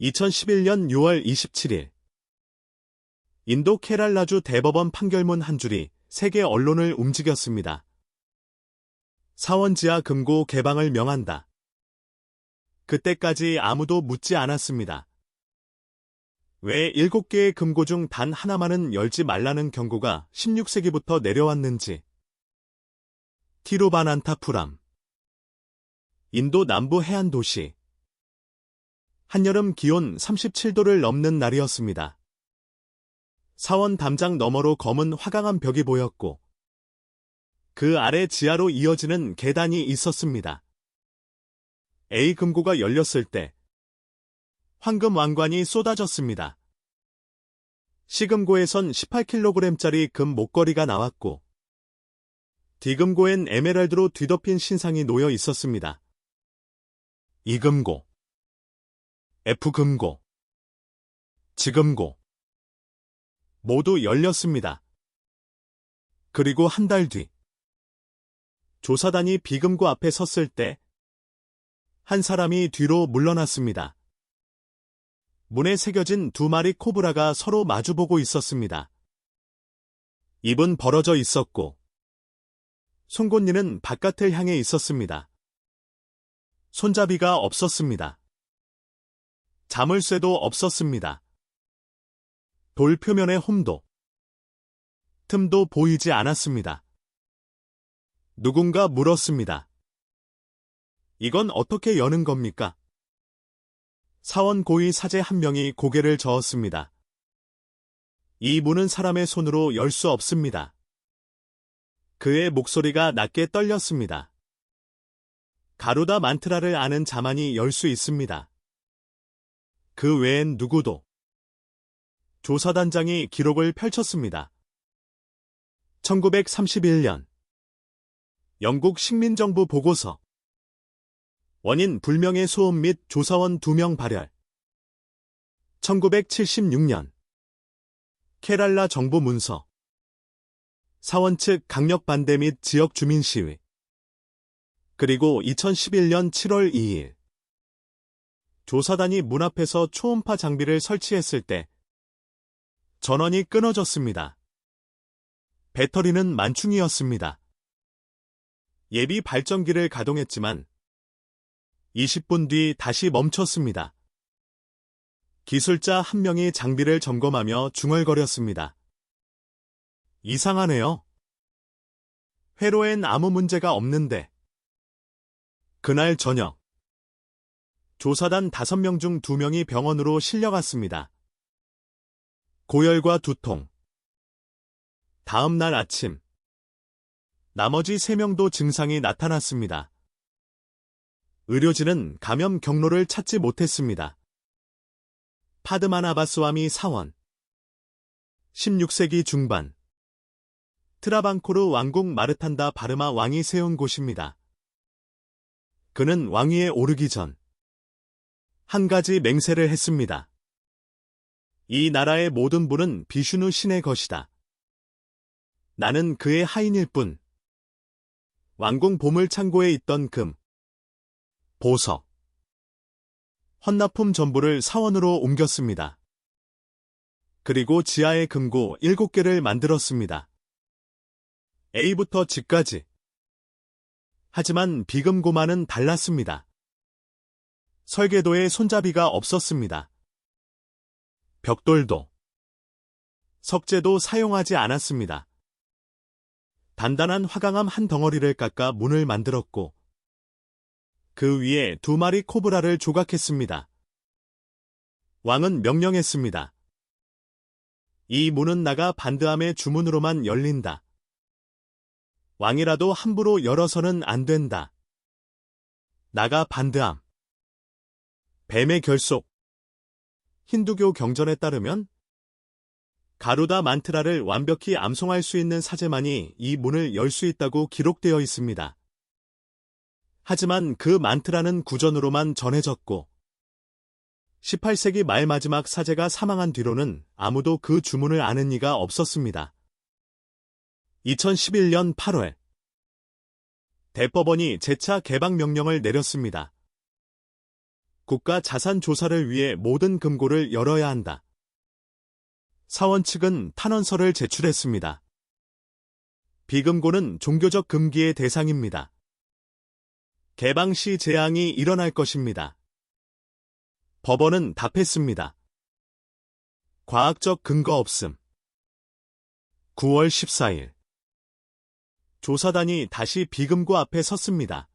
2011년 6월 27일 인도 케랄라주 대법원 판결문 한 줄이 세계 언론을 움직였습니다. 사원지하 금고 개방을 명한다. 그때까지 아무도 묻지 않았습니다. 왜 7개의 금고 중 단 하나만은 열지 말라는 경고가 16세기부터 내려왔는지. 티로바난타푸람 인도 남부 해안 도시 한여름 기온 37도를 넘는 날이었습니다. 사원 담장 너머로 검은 화강한 벽이 보였고 그 아래 지하로 이어지는 계단이 있었습니다. A 금고가 열렸을 때 황금 왕관이 쏟아졌습니다. C금고에선 18kg짜리 금 목걸이가 나왔고 D금고엔 에메랄드로 뒤덮인 신상이 놓여 있었습니다. E금고 F금고, 지금고 모두 열렸습니다. 그리고 한 달 뒤, 조사단이 비금고 앞에 섰을 때, 한 사람이 뒤로 물러났습니다. 문에 새겨진 두 마리 코브라가 서로 마주보고 있었습니다. 입은 벌어져 있었고, 송곳니는 바깥을 향해 있었습니다. 손잡이가 없었습니다. 자물쇠도 없었습니다. 돌 표면의 홈도, 틈도 보이지 않았습니다. 누군가 물었습니다. 이건 어떻게 여는 겁니까? 사원 고위 사제 한 명이 고개를 저었습니다. 이 문은 사람의 손으로 열 수 없습니다. 그의 목소리가 낮게 떨렸습니다. 가루다 만트라를 아는 자만이 열 수 있습니다. 그 외엔 누구도. 조사단장이 기록을 펼쳤습니다. 1931년 영국 식민정부 보고서 원인 불명의 소음 및 조사원 2명 발열 1976년 케랄라 정부 문서 사원 측 강력 반대 및 지역 주민 시위 그리고 2011년 7월 2일 조사단이 문 앞에서 초음파 장비를 설치했을 때 전원이 끊어졌습니다. 배터리는 만충이었습니다. 예비 발전기를 가동했지만 20분 뒤 다시 멈췄습니다. 기술자 한 명이 장비를 점검하며 중얼거렸습니다. 이상하네요. 회로엔 아무 문제가 없는데. 그날 저녁 조사단 5명 중 2명이 병원으로 실려갔습니다. 고열과 두통. 다음 날 아침. 나머지 3명도 증상이 나타났습니다. 의료진은 감염 경로를 찾지 못했습니다. 파드만 아바스와미 사원. 16세기 중반. 트라방코르 왕국 마르탄다 바르마 왕이 세운 곳입니다. 그는 왕위에 오르기 전 한 가지 맹세를 했습니다. 이 나라의 모든 분은 비슈누 신의 것이다. 나는 그의 하인일 뿐. 왕궁 보물 창고에 있던 금, 보석, 헌납품 전부를 사원으로 옮겼습니다. 그리고 지하의 금고 7개를 만들었습니다. A부터 G까지. 하지만 비금고만은 달랐습니다. 설계도에 손잡이가 없었습니다. 벽돌도, 석재도 사용하지 않았습니다. 단단한 화강암 한 덩어리를 깎아 문을 만들었고, 그 위에 두 마리 코브라를 조각했습니다. 왕은 명령했습니다. 이 문은 나가 반드함의 주문으로만 열린다. 왕이라도 함부로 열어서는 안 된다. 나가 반드함. 뱀의 결속. 힌두교 경전에 따르면 가루다 만트라를 완벽히 암송할 수 있는 사제만이 이 문을 열 수 있다고 기록되어 있습니다. 하지만 그 만트라는 구전으로만 전해졌고 18세기 말 마지막 사제가 사망한 뒤로는 아무도 그 주문을 아는 이가 없었습니다. 2011년 8월 대법원이 재차 개방 명령을 내렸습니다. 국가 자산 조사를 위해 모든 금고를 열어야 한다. 사원 측은 탄원서를 제출했습니다. 비금고는 종교적 금기의 대상입니다. 개방 시 재앙이 일어날 것입니다. 법원은 답했습니다. 과학적 근거 없음. 9월 14일. 조사단이 다시 비금고 앞에 섰습니다.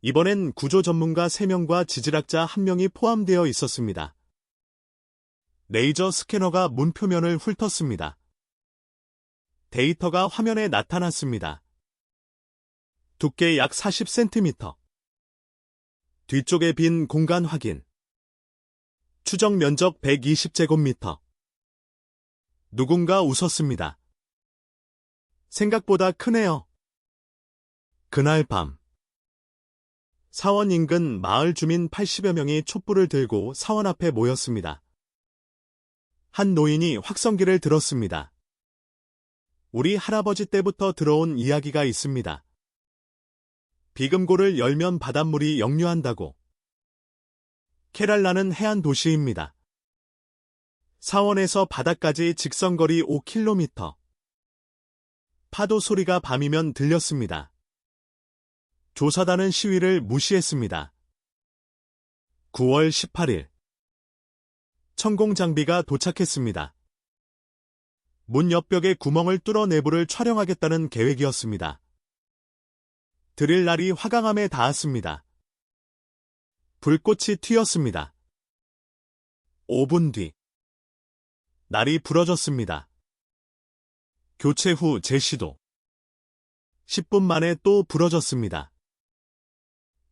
이번엔 구조 전문가 3명과 지질학자 1명이 포함되어 있었습니다. 레이저 스캐너가 문 표면을 훑었습니다. 데이터가 화면에 나타났습니다. 두께 약 40cm. 뒤쪽에 빈 공간 확인. 추정 면적 120제곱미터. 누군가 웃었습니다. 생각보다 크네요. 그날 밤. 사원 인근 마을 주민 80여 명이 촛불을 들고 사원 앞에 모였습니다. 한 노인이 확성기를 들었습니다. 우리 할아버지 때부터 들어온 이야기가 있습니다. 비금고를 열면 바닷물이 역류한다고. 케랄라는 해안 도시입니다. 사원에서 바다까지 직선거리 5km. 파도 소리가 밤이면 들렸습니다. 조사단은 시위를 무시했습니다. 9월 18일. 천공 장비가 도착했습니다. 문 옆벽에 구멍을 뚫어 내부를 촬영하겠다는 계획이었습니다. 드릴 날이 화강암에 닿았습니다. 불꽃이 튀었습니다. 5분 뒤. 날이 부러졌습니다. 교체 후 재시도. 10분 만에 또 부러졌습니다.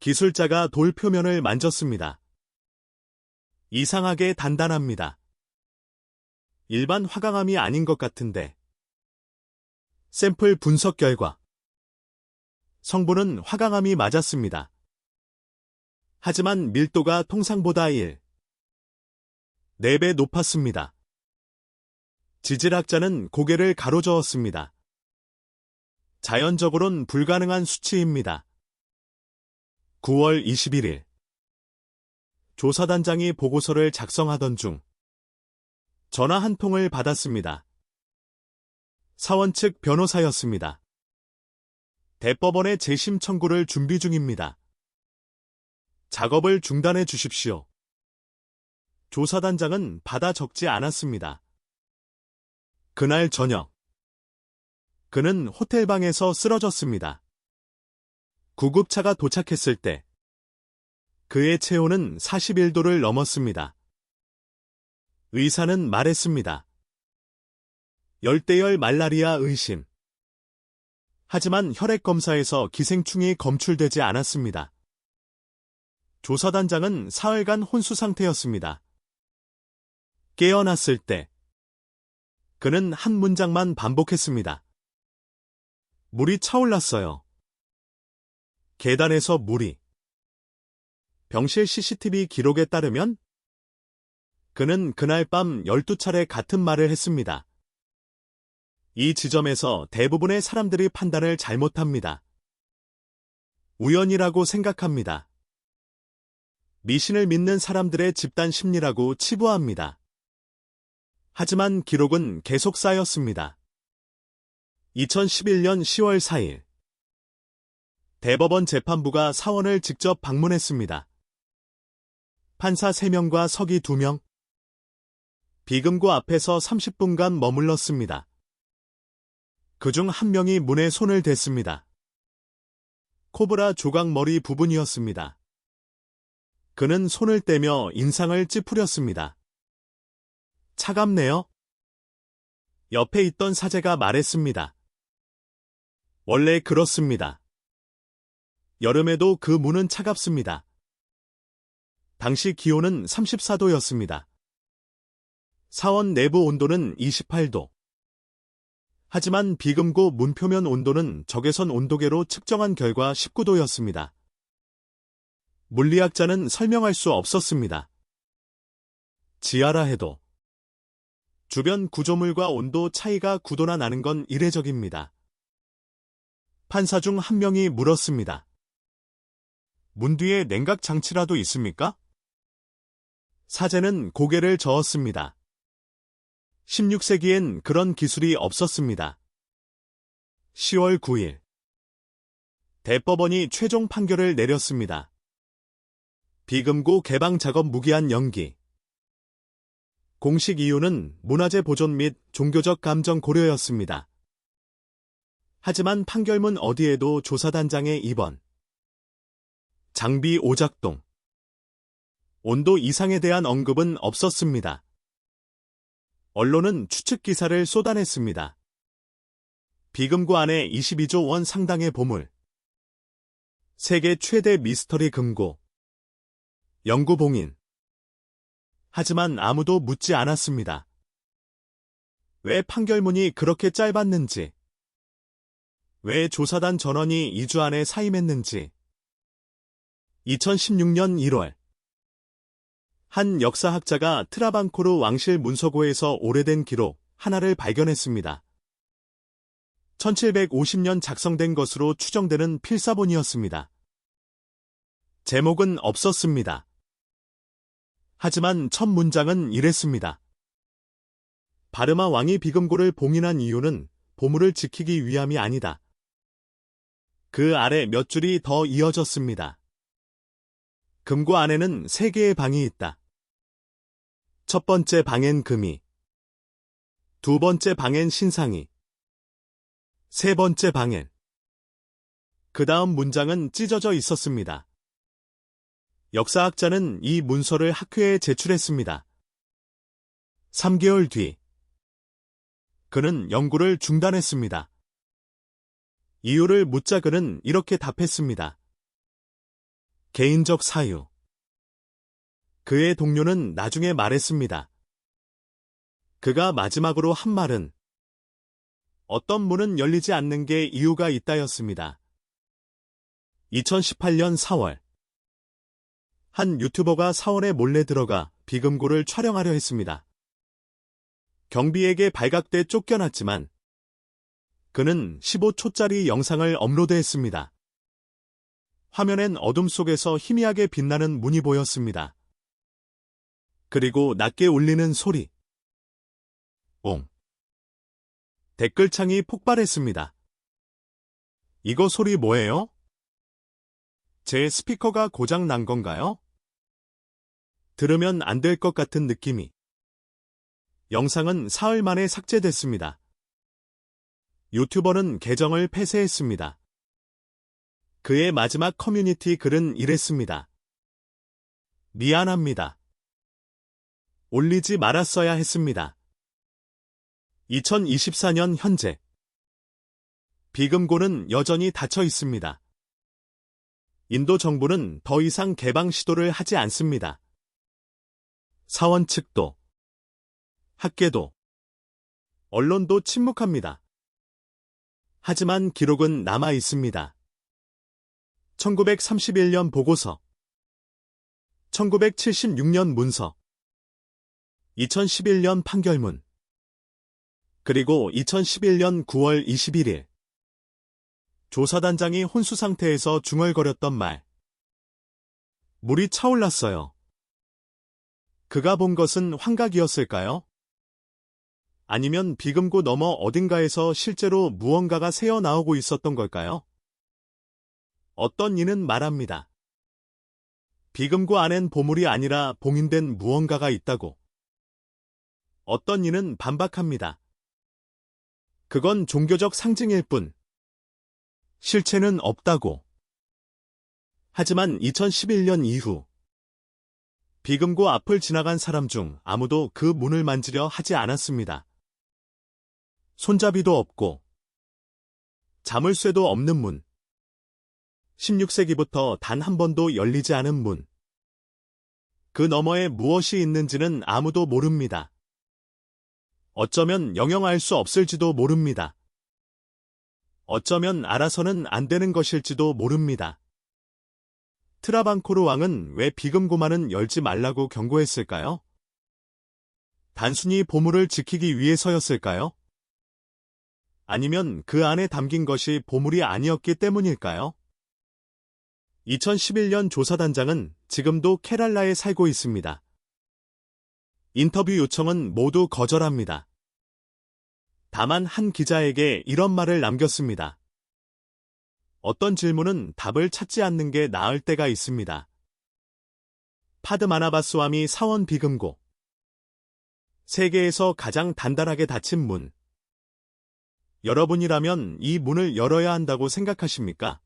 기술자가 돌 표면을 만졌습니다. 이상하게 단단합니다. 일반 화강암이 아닌 것 같은데. 샘플 분석 결과. 성분은 화강암이 맞았습니다. 하지만 밀도가 통상보다 1, 4배 높았습니다. 지질학자는 고개를 가로저었습니다. 자연적으론 불가능한 수치입니다. 9월 21일 조사단장이 보고서를 작성하던 중 전화 한 통을 받았습니다. 사원 측 변호사였습니다. 대법원의 재심 청구를 준비 중입니다. 작업을 중단해 주십시오. 조사단장은 받아 적지 않았습니다. 그날 저녁. 그는 호텔방에서 쓰러졌습니다. 구급차가 도착했을 때 그의 체온은 41도를 넘었습니다. 의사는 말했습니다. 열대열 말라리아 의심. 하지만 혈액 검사에서 기생충이 검출되지 않았습니다. 조사단장은 사흘간 혼수 상태였습니다. 깨어났을 때 그는 한 문장만 반복했습니다. 물이 차올랐어요. 계단에서 물이. 병실 CCTV 기록에 따르면 그는 그날 밤 12차례 같은 말을 했습니다. 이 지점에서 대부분의 사람들이 판단을 잘못합니다. 우연이라고 생각합니다. 미신을 믿는 사람들의 집단 심리라고 치부합니다. 하지만 기록은 계속 쌓였습니다. 2011년 10월 4일 대법원 재판부가 사원을 직접 방문했습니다. 판사 3명과 서기 2명 비금고 앞에서 30분간 머물렀습니다. 그중 한 명이 문에 손을 댔습니다. 코브라 조각머리 부분이었습니다. 그는 손을 떼며 인상을 찌푸렸습니다. 차갑네요. 옆에 있던 사제가 말했습니다. 원래 그렇습니다. 여름에도 그 문은 차갑습니다. 당시 기온은 34도였습니다. 사원 내부 온도는 28도. 하지만 비금고 문표면 온도는 적외선 온도계로 측정한 결과 19도였습니다. 물리학자는 설명할 수 없었습니다. 지하라 해도 주변 구조물과 온도 차이가 9도나 나는 건 이례적입니다. 판사 중 한 명이 물었습니다. 문 뒤에 냉각 장치라도 있습니까? 사제는 고개를 저었습니다. 16세기엔 그런 기술이 없었습니다. 10월 9일 대법원이 최종 판결을 내렸습니다. 비금고 개방 작업 무기한 연기 공식 이유는 문화재 보존 및 종교적 감정 고려였습니다. 하지만 판결문 어디에도 조사단장의 입원, 장비 오작동, 온도 이상에 대한 언급은 없었습니다. 언론은 추측 기사를 쏟아냈습니다. 비금고 안에 22조 원 상당의 보물, 세계 최대 미스터리 금고, 연구봉인. 하지만 아무도 묻지 않았습니다. 왜 판결문이 그렇게 짧았는지, 왜 조사단 전원이 2주 안에 사임했는지. 2016년 1월 한 역사학자가 트라방코르 왕실 문서고에서 오래된 기록 하나를 발견했습니다. 1750년 작성된 것으로 추정되는 필사본이었습니다. 제목은 없었습니다. 하지만 첫 문장은 이랬습니다. 바르마 왕이 비금고를 봉인한 이유는 보물을 지키기 위함이 아니다. 그 아래 몇 줄이 더 이어졌습니다. 금고 안에는 세 개의 방이 있다. 첫 번째 방엔 금이, 두 번째 방엔 신상이, 세 번째 방엔. 그 다음 문장은 찢어져 있었습니다. 역사학자는 이 문서를 학회에 제출했습니다. 3개월 뒤, 그는 연구를 중단했습니다. 이유를 묻자 그는 이렇게 답했습니다. 개인적 사유. 그의 동료는 나중에 말했습니다. 그가 마지막으로 한 말은 어떤 문은 열리지 않는 게 이유가 있다였습니다. 2018년 4월 한 유튜버가 사원에 몰래 들어가 비금고를 촬영하려 했습니다. 경비에게 발각돼 쫓겨났지만 그는 15초짜리 영상을 업로드했습니다. 화면엔 어둠 속에서 희미하게 빛나는 문이 보였습니다. 그리고 낮게 울리는 소리. 옹. 댓글창이 폭발했습니다. 이거 소리 뭐예요? 제 스피커가 고장 난 건가요? 들으면 안 될 것 같은 느낌이. 영상은 사흘 만에 삭제됐습니다. 유튜버는 계정을 폐쇄했습니다. 그의 마지막 커뮤니티 글은 이랬습니다. 미안합니다. 올리지 말았어야 했습니다. 2024년 현재 비금고는 여전히 닫혀 있습니다. 인도 정부는 더 이상 개방 시도를 하지 않습니다. 사원 측도, 학계도, 언론도 침묵합니다. 하지만 기록은 남아 있습니다. 1931년 보고서, 1976년 문서, 2011년 판결문, 그리고 2011년 9월 21일 조사단장이 혼수 상태에서 중얼거렸던 말. 물이 차올랐어요. 그가 본 것은 환각이었을까요? 아니면 비금고 너머 어딘가에서 실제로 무언가가 새어 나오고 있었던 걸까요? 어떤 이는 말합니다. 비금고 안엔 보물이 아니라 봉인된 무언가가 있다고. 어떤 이는 반박합니다. 그건 종교적 상징일 뿐. 실체는 없다고. 하지만 2011년 이후 비금고 앞을 지나간 사람 중 아무도 그 문을 만지려 하지 않았습니다. 손잡이도 없고 자물쇠도 없는 문. 16세기부터 단 한 번도 열리지 않은 문. 그 너머에 무엇이 있는지는 아무도 모릅니다. 어쩌면 영영할 수 없을지도 모릅니다. 어쩌면 알아서는 안 되는 것일지도 모릅니다. 트라방코르 왕은 왜 비금고만은 열지 말라고 경고했을까요? 단순히 보물을 지키기 위해서였을까요? 아니면 그 안에 담긴 것이 보물이 아니었기 때문일까요? 2011년 조사단장은 지금도 케랄라에 살고 있습니다. 인터뷰 요청은 모두 거절합니다. 다만 한 기자에게 이런 말을 남겼습니다. 어떤 질문은 답을 찾지 않는 게 나을 때가 있습니다. 파드마나바스와미 사원 비금고 세계에서 가장 단단하게 닫힌 문 여러분이라면 이 문을 열어야 한다고 생각하십니까?